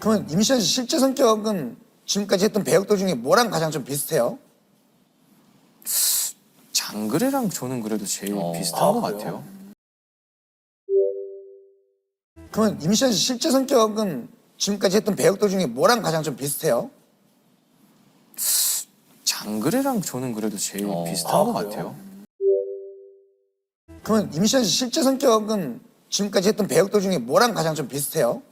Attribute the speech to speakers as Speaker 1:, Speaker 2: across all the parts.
Speaker 1: 그러면 임시완 씨 실제 성격은 지금까지 했던 배역들 중에 뭐랑 가장 좀 비슷해요?
Speaker 2: 장그래랑 저는 그래도 제일
Speaker 3: 어,
Speaker 2: 비슷한
Speaker 3: 아,
Speaker 2: 것
Speaker 3: 그래요?
Speaker 2: 같아요.
Speaker 1: 그러면 임시완 씨 실제 성격은 지금까지 했던 배역들 중에 뭐랑 가장 좀 비슷해요?
Speaker 2: 장그래랑 저는 그래도 제일
Speaker 3: 어,
Speaker 2: 비슷한
Speaker 3: 아,
Speaker 2: 것
Speaker 3: 그래요?
Speaker 2: 같아요.
Speaker 1: 그러면 임시완 씨 실제 성격은 지금까지 했던 배역들 중에 뭐랑 가장 좀 비슷해요?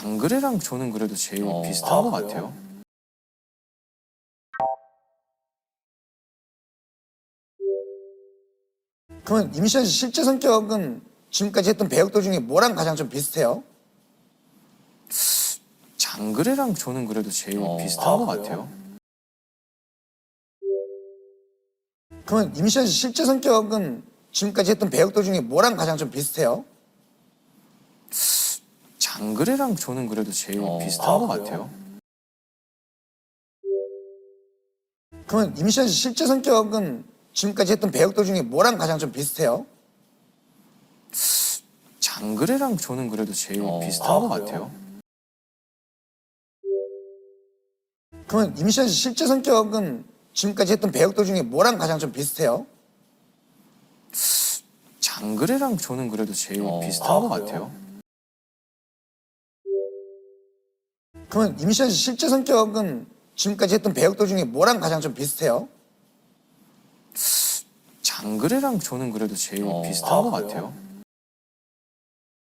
Speaker 2: 장그래랑 저는 그래도 제일
Speaker 3: 어,
Speaker 2: 비슷한
Speaker 3: 아,
Speaker 2: 것
Speaker 3: 그래요?
Speaker 2: 같아요.
Speaker 1: 그러면 임시완 씨 실제 성격은 지금까지 했던 배역들 중에 뭐랑 가장 좀 비슷해요?
Speaker 2: 장그래랑 저는 그래도 제일
Speaker 3: 어,
Speaker 2: 비슷한
Speaker 3: 아,
Speaker 2: 것
Speaker 3: 그래요?
Speaker 2: 같아요.
Speaker 1: 그러면 임시완 씨 실제 성격은 지금까지 했던 배역들 중에 뭐랑 가장 좀 비슷해요?
Speaker 2: 장그래랑 저는 그래도 제일
Speaker 3: 어,
Speaker 2: 비슷한
Speaker 3: 아,
Speaker 2: 것
Speaker 3: 그래요?
Speaker 2: 같아요.
Speaker 1: 그러면 임시완 씨 실제 성격은 지금까지 했던 배역들 중에 뭐랑 가장 좀 비슷해요?
Speaker 2: 장그래랑 저는 그래도 제일
Speaker 3: 어,
Speaker 2: 비슷한
Speaker 3: 아,
Speaker 2: 것
Speaker 3: 그래요?
Speaker 2: 같아요.
Speaker 1: 그러면 임시완 씨 실제 성격은 지금까지 했던 배역들 중에 뭐랑 가장 좀 비슷해요?
Speaker 2: 장그래랑 저는 그래도 제일
Speaker 3: 어,
Speaker 2: 비슷한
Speaker 3: 아,
Speaker 2: 것
Speaker 3: 그래요?
Speaker 2: 같아요.
Speaker 1: 그러면 임시완 씨 실제 성격은 지금까지 했던 배역들 중에 뭐랑 가장 좀 비슷해요?
Speaker 2: 장그래랑 저는 그래도 제일
Speaker 3: 어,
Speaker 2: 비슷한
Speaker 3: 아,
Speaker 2: 것
Speaker 3: 그래요?
Speaker 2: 같아요.